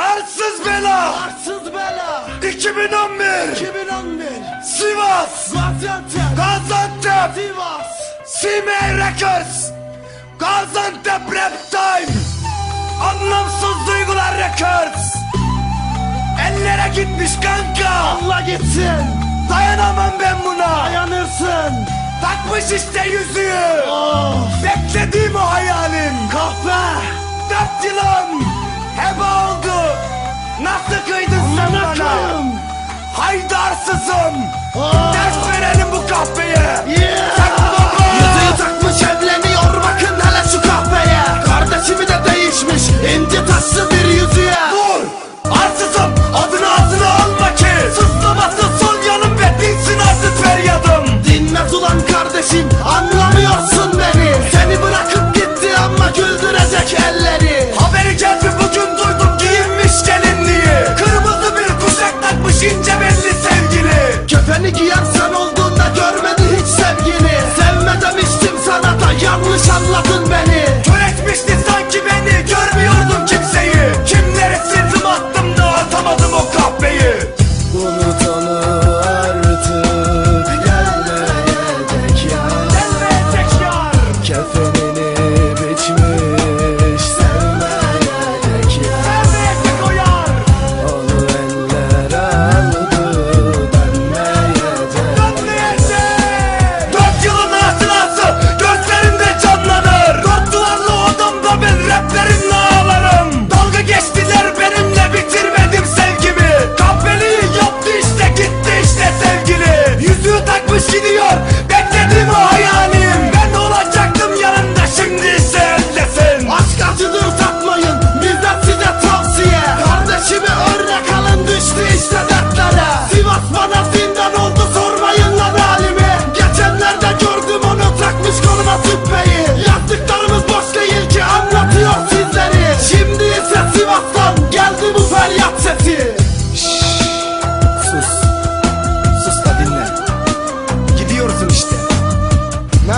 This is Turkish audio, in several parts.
Arsız bela. Arsız bela. 2011. 2011. Sivas. Gaziantep. Gaziantep. Sivas. Sime Records. Gaziantep Rap Time. Anlamsız Duygular Records. Ellere gitmiş kanka. Allah gitsin. Dayanamam ben buna. Dayanırsın. Takmış işte yüzüğü. Of. Beklediğim o hayalim. Kahve. Dört yılım. Heba Capitalism! Oh. Desperate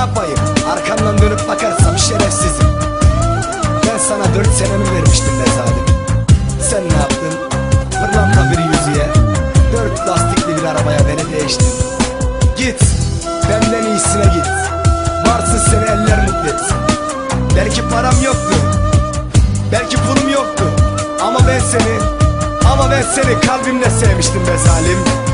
yapayım? Arkamdan dönüp bakarsam şerefsizim. Ben sana dört senemi vermiştim be zalim. Sen ne yaptın? Fırlanma bir yüzüye. Dört lastikli bir arabaya beni değiştin Git Benden iyisine git. Varsız seni eller mutlu etsin. Belki param yoktu Belki pulum yoktu. Ama ben seni Ama ben seni kalbimle sevmiştim be zalim.